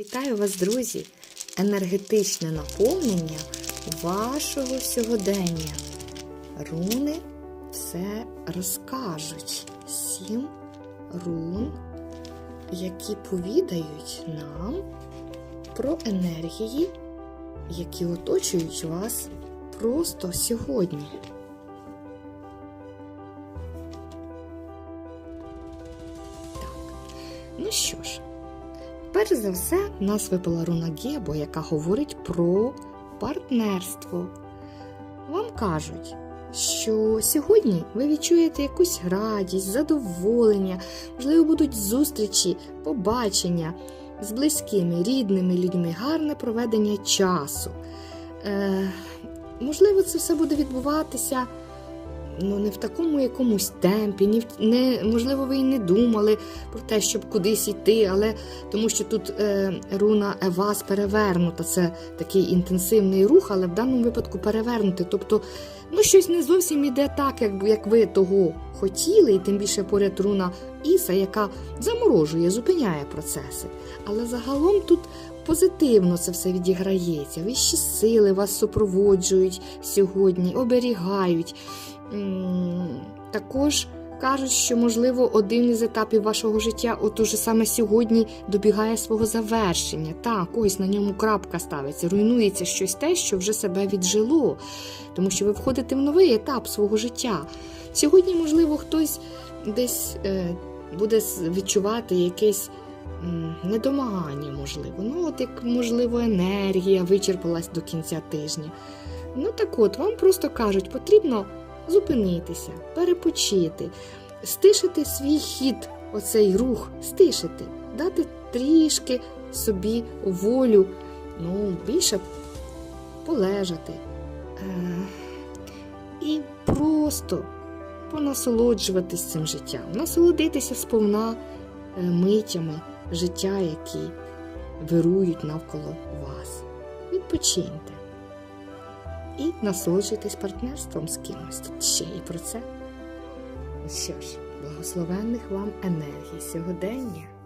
Вітаю вас, друзі! Енергетичне наповнення вашого сьогодення. Руни все розкажуть. Сім рун, які повідають нам про енергії, які оточують вас просто сьогодні. Так, ну що. Перш за все, нас випала руна Гебо, яка говорить про партнерство. Вам кажуть, що сьогодні ви відчуєте якусь радість, задоволення, можливо, будуть зустрічі, побачення з близькими, рідними людьми, гарне проведення часу. Е, можливо, це все буде відбуватися ну, не в такому якомусь темпі, ні не, можливо, ви і не думали про те, щоб кудись йти, але тому що тут е, руна Евас перевернута, це такий інтенсивний рух, але в даному випадку перевернути. Тобто, ну, щось не зовсім іде так, як, як ви того хотіли, і тим більше поряд руна Іса, яка заморожує, зупиняє процеси. Але загалом тут позитивно це все відіграється. Вищі сили вас супроводжують сьогодні, оберігають. Також кажуть, що можливо один із етапів вашого життя, от уже саме сьогодні, добігає свого завершення. Так, ось на ньому крапка ставиться, руйнується щось те, що вже себе віджило, тому що ви входите в новий етап свого життя. Сьогодні, можливо, хтось десь е, буде відчувати якесь недомагання, можливо. Ну, от як, можливо, енергія вичерпалась до кінця тижня. Ну так от, вам просто кажуть, потрібно зупинитися, перепочити, стишити свій хід, оцей рух, стишити, дати трішки собі волю, ну, більше полежати. Е, і просто понасолоджуватись цим життям, насолодитися сповна е, митями життя, які вирують навколо вас. Відпочиньте і насолоджуйтесь партнерством з кимось. Ще і про це. Що ж, благословенних вам енергій сьогодення.